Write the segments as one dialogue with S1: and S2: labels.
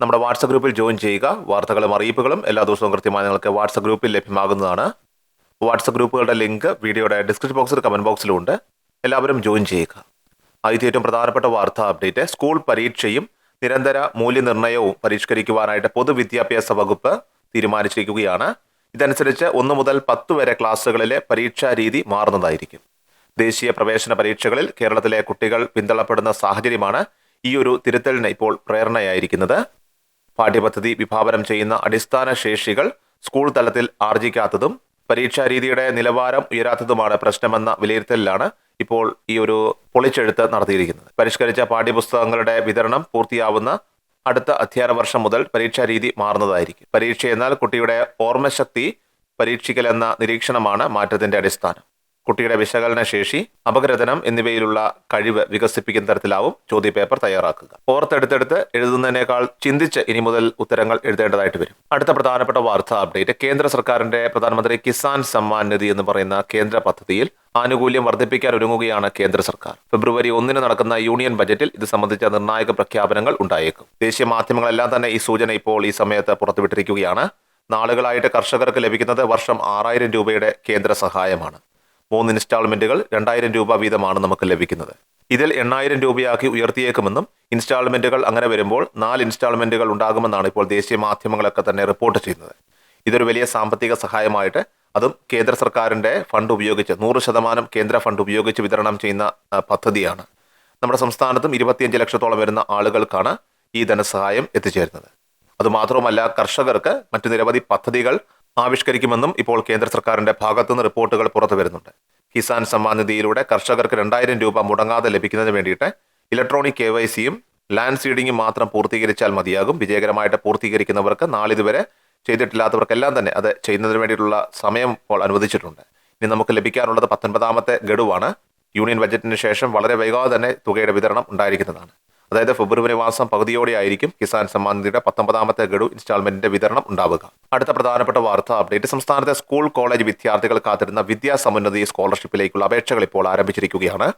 S1: നമ്മുടെ വാട്സപ്പ് ഗ്രൂപ്പിൽ ജോയിൻ ചെയ്യുക. വാർത്തകളും അറിയിപ്പുകളും എല്ലാ ദിവസവും കൃത്യമായി നിങ്ങൾക്ക് വാട്സപ്പ് ഗ്രൂപ്പിൽ ലഭ്യമാകുന്നതാണ്. വാട്സപ്പ് ഗ്രൂപ്പുകളുടെ ലിങ്ക് വീഡിയോയുടെ ഡിസ്ക്രിപ്ഷൻ ബോക്സിൽ കമന്റ് ബോക്സിലും ഉണ്ട് എല്ലാവരും ജോയിൻ ചെയ്യുക. ആദ്യത്തെ ഏറ്റവും പ്രധാനപ്പെട്ട വാർത്താ അപ്ഡേറ്റ് സ്കൂൾ പരീക്ഷയും നിരന്തര മൂല്യനിർണയവും പരിഷ്കരിക്കുവാനായിട്ട് പൊതുവിദ്യാഭ്യാസ വകുപ്പ് തീരുമാനിച്ചിരിക്കുകയാണ്. ഇതനുസരിച്ച് ഒന്ന് മുതൽ പത്ത് വരെ ക്ലാസ്സുകളിലെ പരീക്ഷാ രീതി മാറുന്നതായിരിക്കും. ദേശീയ പ്രവേശന പരീക്ഷകളിൽ കേരളത്തിലെ കുട്ടികൾ പിന്തള്ളപ്പെടുന്ന സാഹചര്യമാണ് ഈ ഒരു തിരുത്തലിന് ഇപ്പോൾ പ്രേരണയായിരിക്കുന്നത്. പാഠ്യപദ്ധതി വിഭാവനം ചെയ്യുന്ന അടിസ്ഥാന ശേഷികൾ സ്കൂൾ തലത്തിൽ ആർജിക്കാത്തതും പരീക്ഷാ രീതിയുടെ നിലവാരം ഉയരാത്തതുമാണ് പ്രശ്നമെന്ന വിലയിരുത്തലിലാണ് ഇപ്പോൾ ഈ ഒരു പൊളിച്ചെഴുത്ത് നടത്തിയിരിക്കുന്നത്. പരിഷ്കരിച്ച പാഠ്യപുസ്തകങ്ങളുടെ വിതരണം പൂർത്തിയാവുന്ന അടുത്ത അധ്യയന വർഷം മുതൽ പരീക്ഷാ രീതി മാറുന്നതായിരിക്കും. പരീക്ഷ എന്നാൽ കുട്ടിയുടെ ഓർമ്മശക്തി പരീക്ഷിക്കൽ എന്ന നിരീക്ഷണമാണ് മാറ്റത്തിന്റെ അടിസ്ഥാനം. കുട്ടിയുടെ വിശകലന ശേഷി അപഗ്രഥനം എന്നിവയിലുള്ള കഴിവ് വികസിപ്പിക്കുന്ന തരത്തിലാവും ചോദ്യപേപ്പർ തയ്യാറാക്കുക. ഓർത്തെടുത്തെടുത്ത് എഴുതുന്നതിനേക്കാൾ ചിന്തിച്ച് ഇനി മുതൽ ഉത്തരങ്ങൾ എഴുതേണ്ടതായിട്ട് വരും. അടുത്ത പ്രധാനപ്പെട്ട വാർത്താ അപ്ഡേറ്റ്. കേന്ദ്ര സർക്കാരിന്റെ പ്രധാനമന്ത്രി കിസാൻ സമ്മാൻ നിധി എന്ന് പറയുന്ന കേന്ദ്ര പദ്ധതിയിൽ ആനുകൂല്യം വർദ്ധിപ്പിക്കാൻ ഒരുങ്ങുകയാണ് കേന്ദ്ര സർക്കാർ. ഫെബ്രുവരി ഒന്നിന് നടക്കുന്ന യൂണിയൻ ബജറ്റിൽ ഇത് സംബന്ധിച്ച നിർണായക പ്രഖ്യാപനങ്ങൾ ഉണ്ടായേക്കും. ദേശീയ മാധ്യമങ്ങളെല്ലാം തന്നെ ഈ സൂചന ഇപ്പോൾ ഈ സമയത്ത് പുറത്തുവിട്ടിരിക്കുകയാണ്. നാളുകളായിട്ട് കർഷകർക്ക് ലഭിക്കുന്നത് വർഷം ആറായിരം രൂപയുടെ കേന്ദ്ര സഹായമാണ്. മൂന്ന് ഇൻസ്റ്റാൾമെന്റുകൾ രണ്ടായിരം രൂപ വീതമാണ് നമുക്ക് ലഭിക്കുന്നത്. ഇതിൽ എണ്ണായിരം രൂപയാക്കി ഉയർത്തിയേക്കുമെന്നും ഇൻസ്റ്റാൾമെന്റുകൾ അങ്ങനെ വരുമ്പോൾ നാല് ഇൻസ്റ്റാൾമെന്റുകൾ ഉണ്ടാകുമെന്നാണ് ഇപ്പോൾ ദേശീയ മാധ്യമങ്ങളൊക്കെ തന്നെ റിപ്പോർട്ട് ചെയ്യുന്നത്. ഇതൊരു വലിയ സാമ്പത്തിക സഹായമായിട്ട് അതും കേന്ദ്ര സർക്കാരിന്റെ ഫണ്ട് ഉപയോഗിച്ച് നൂറ് ശതമാനം കേന്ദ്ര ഫണ്ട് ഉപയോഗിച്ച് വിതരണം ചെയ്യുന്ന പദ്ധതിയാണ്. നമ്മുടെ സംസ്ഥാനത്തും ഇരുപത്തിയഞ്ച് ലക്ഷത്തോളം വരുന്ന ആളുകൾക്കാണ് ഈ ധനസഹായം എത്തിച്ചേരുന്നത്. അതുമാത്രവുമല്ല കർഷകർക്ക് മറ്റു നിരവധി പദ്ധതികൾ ആവിഷ്കരിക്കുമെന്നും ഇപ്പോൾ കേന്ദ്ര സർക്കാരിന്റെ ഭാഗത്തുനിന്ന് റിപ്പോർട്ടുകൾ പുറത്തു വരുന്നുണ്ട്. കിസാൻ സമ്മാൻ നിധിയിലൂടെ കർഷകർക്ക് രണ്ടായിരം രൂപ മുടങ്ങാതെ ലഭിക്കുന്നതിന് വേണ്ടിയിട്ട് ഇലക്ട്രോണിക് കെ വൈ സിയും ലാൻഡ് സീഡിങ്ങും മാത്രം പൂർത്തീകരിച്ചാൽ മതിയാകും. വിജയകരമായിട്ട് പൂർത്തീകരിക്കുന്നവർക്ക് നാളിതുവരെ ചെയ്തിട്ടില്ലാത്തവർക്കെല്ലാം തന്നെ അത് ചെയ്യുന്നതിന് വേണ്ടിയിട്ടുള്ള സമയം ഇപ്പോൾ അനുവദിച്ചിട്ടുണ്ട്. ഇനി നമുക്ക് ലഭിക്കാനുള്ളത് പത്തൊൻപതാമത്തെ ഗഡുവാണ്. യൂണിയൻ ബജറ്റിന് ശേഷം വളരെ വൈകാതെ തന്നെ തുകയുടെ വിതരണം ഉണ്ടായിരിക്കുന്നതാണ്. അതായത് ഫെബ്രുവരി മാസം പകുതിയോടെ ആയിരിക്കും കിസാൻ സമ്മാൻ നിധിയുടെ പത്തൊമ്പതാമത്തെ ഗഡു ഇൻസ്റ്റാൾമെന്റിന്റെ വിതരണം ഉണ്ടാവുക. അടുത്ത പ്രധാനപ്പെട്ട വാർത്ത അപ്ഡേറ്റ്. സംസ്ഥാനത്തെ സ്കൂൾ കോളേജ് വിദ്യാർത്ഥികൾ കാത്തിരുന്ന വിദ്യാസമുന്നതി സ്കോളർഷിപ്പിലേക്കുള്ള അപേക്ഷകൾ ഇപ്പോൾ ആരംഭിച്ചിരിക്കുകയാണ്.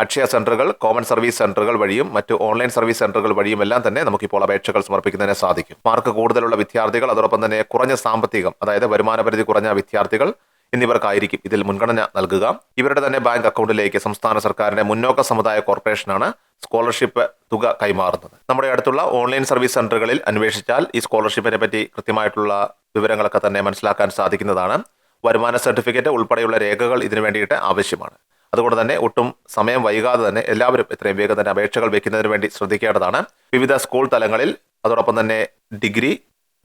S1: അക്ഷയ സെന്ററുകൾ കോമൺ സർവീസ് സെന്ററുകൾ വഴിയും മറ്റ് ഓൺലൈൻ സർവീസ് സെന്ററുകൾ വഴിയും എല്ലാം തന്നെ നമുക്കിപ്പോൾ അപേക്ഷകൾ സമർപ്പിക്കുന്നതിന് സാധിക്കും. മാർക്ക് കൂടുതലുള്ള വിദ്യാർത്ഥികൾ അതോടൊപ്പം തന്നെ കുറഞ്ഞ സാമ്പത്തികം അതായത് വരുമാന പരിധി കുറഞ്ഞ വിദ്യാർത്ഥികൾ എന്നിവർക്കായിരിക്കും ഇതിൽ മുൻഗണന നൽകുക. ഇവരുടെ തന്നെ ബാങ്ക് അക്കൗണ്ടിലേക്ക് സംസ്ഥാന സർക്കാരിന്റെ മുന്നോക്ക സമുദായ കോർപ്പറേഷനാണ് സ്കോളർഷിപ്പ് തുക കൈമാറുന്നത്. നമ്മുടെ അടുത്തുള്ള ഓൺലൈൻ സർവീസ് സെന്ററുകളിൽ അന്വേഷിച്ചാൽ ഈ സ്കോളർഷിപ്പിനെ പറ്റി കൃത്യമായിട്ടുള്ള വിവരങ്ങളൊക്കെ തന്നെ മനസ്സിലാക്കാൻ സാധിക്കുന്നതാണ്. വരുമാന സർട്ടിഫിക്കറ്റ് ഉൾപ്പെടെയുള്ള രേഖകൾ ഇതിനു വേണ്ടിയിട്ട് ആവശ്യമാണ്. അതുകൊണ്ട് തന്നെ ഒട്ടും സമയം വൈകാതെ തന്നെ എല്ലാവരും എത്രയും വേഗം തന്നെ അപേക്ഷകൾ വെക്കുന്നതിന് വേണ്ടി ശ്രദ്ധിക്കേണ്ടതാണ്. വിവിധ സ്കൂൾ തലങ്ങളിൽ അതോടൊപ്പം തന്നെ ഡിഗ്രി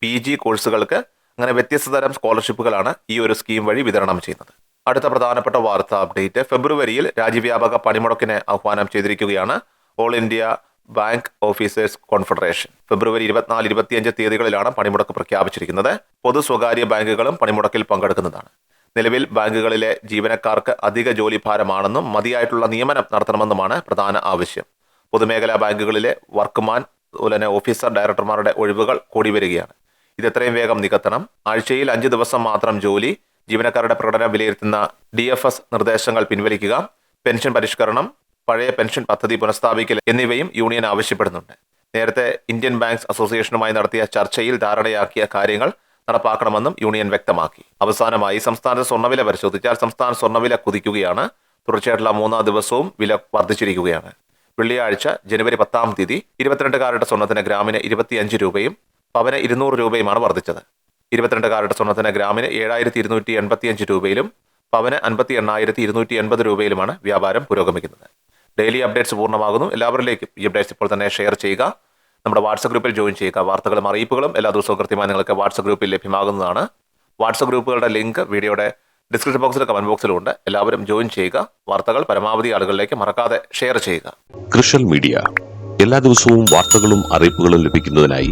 S1: പി കോഴ്സുകൾക്ക് അങ്ങനെ വ്യത്യസ്ത തരം സ്കോളർഷിപ്പുകളാണ് ഈ ഒരു സ്കീം വഴി വിതരണം ചെയ്യുന്നത്. അടുത്ത പ്രധാനപ്പെട്ട വാർത്താ അപ്ഡേറ്റ് ഫെബ്രുവരിയിൽ രാജ്യവ്യാപക പണിമുടക്കിന് ആഹ്വാനം ചെയ്തിരിക്കുകയാണ് all India bank officers confederation. February ഇരുപത്തിനാല് ഇരുപത്തിയഞ്ച് തീയതികളിലാണ് പണിമുടക്ക് പ്രഖ്യാപിച്ചിരിക്കുന്നത്. പൊതു സ്വകാര്യ ബാങ്കുകളും പണിമുടക്കിൽ പങ്കെടുക്കുന്നതാണ്. നിലവിൽ ബാങ്കുകളിലെ ജീവനക്കാർക്ക് അധിക ജോലിഭാരമാണെന്നും മതിയായിട്ടുള്ള നിയമനം നടത്തണമെന്നുമാണ് പ്രധാന ആവശ്യം. പൊതുമേഖലാ ബാങ്കുകളിലെ വർക്ക്മാൻ അതുപോലെ ഓഫീസർ ഡയറക്ടർമാരുടെ ഒഴിവുകൾ കൂടി വരികയാണ്. ഇത് എത്രയും വേഗം നികത്തണം. ആഴ്ചയിൽ അഞ്ച് ദിവസം മാത്രം ജോലി. ജീവനക്കാരുടെ പ്രകടനം വിലയിരുത്തുന്ന ഡി എഫ് എസ് നിർദ്ദേശങ്ങൾ പിൻവലിക്കുക. പെൻഷൻ പരിഷ്കരണം പഴയ പെൻഷൻ പദ്ധതി പുനഃസ്ഥാപിക്കൽ എന്നിവയും യൂണിയൻ ആവശ്യപ്പെടുന്നുണ്ട്. നേരത്തെ ഇന്ത്യൻ ബാങ്ക്സ് അസോസിയേഷനുമായി നടത്തിയ ചർച്ചയിൽ ധാരണയാക്കിയ കാര്യങ്ങൾ നടപ്പാക്കണമെന്നും യൂണിയൻ വ്യക്തമാക്കി. അവസാനമായി സംസ്ഥാനത്തെ സ്വർണവില പരിശോധിച്ചാൽ സംസ്ഥാന സ്വർണവില കുതിക്കുകയാണ്. തുടർച്ചയായിട്ടുള്ള മൂന്നാം ദിവസവും വില വർദ്ധിച്ചിരിക്കുകയാണ്. വെള്ളിയാഴ്ച ജനുവരി പത്താം തീയതി ഇരുപത്തിരണ്ട് സ്വർണത്തിന് ഗ്രാമിന് ഇരുപത്തിയഞ്ച് രൂപയും പവന് ഇരുന്നൂറ് രൂപയുമാണ് വർദ്ധിച്ചത്. ഇരുപത്തിരണ്ട് കാരറ്റ് സ്വർണത്തിന് ഗ്രാമിന് ഏഴായിരത്തി ഇരുന്നൂറ്റി എൺപത്തിയഞ്ച് രൂപയിലും പവന് അൻപത്തി എണ്ണായിരത്തി ഇരുന്നൂറ്റി എൺപത് രൂപയിലുമാണ് വ്യാപാരം പുരോഗമിക്കുന്നത്. ഡെയിലി അപ്ഡേറ്റ്സ് പൂർണമാകുന്നു. എല്ലാവരിലേക്കും ഈ അപ്ഡേറ്റ്സ് ഇപ്പോൾ തന്നെ ഷെയർ ചെയ്യുക. നമ്മുടെ വാട്സപ്പ് ഗ്രൂപ്പിൽ ജോയിൻ ചെയ്യുക. വാർത്തകളും അറിയിപ്പുകളും എല്ലാ ദിവസവും കൃത്യമായി നിങ്ങൾക്ക് വാട്സപ്പ് ഗ്രൂപ്പിൽ ലഭ്യമാകുന്നതാണ്. വാട്സപ്പ് ഗ്രൂപ്പുകളുടെ ലിങ്ക് വീഡിയോയുടെ ഡിസ്ക്രിപ്ഷൻ ബോക്സിലും കമന്റ് ബോക്സിലും ഉണ്ട് എല്ലാവരും ജോയിൻ ചെയ്യുക. വാർത്തകൾ പരമാവധി ആളുകളിലേക്ക് മറക്കാതെ ഷെയർ ചെയ്യുക.
S2: കൃഷൽ മീഡിയ. എല്ലാ ദിവസവും വാർത്തകളും അറിയിപ്പുകളും ലഭിക്കുന്നതിനായി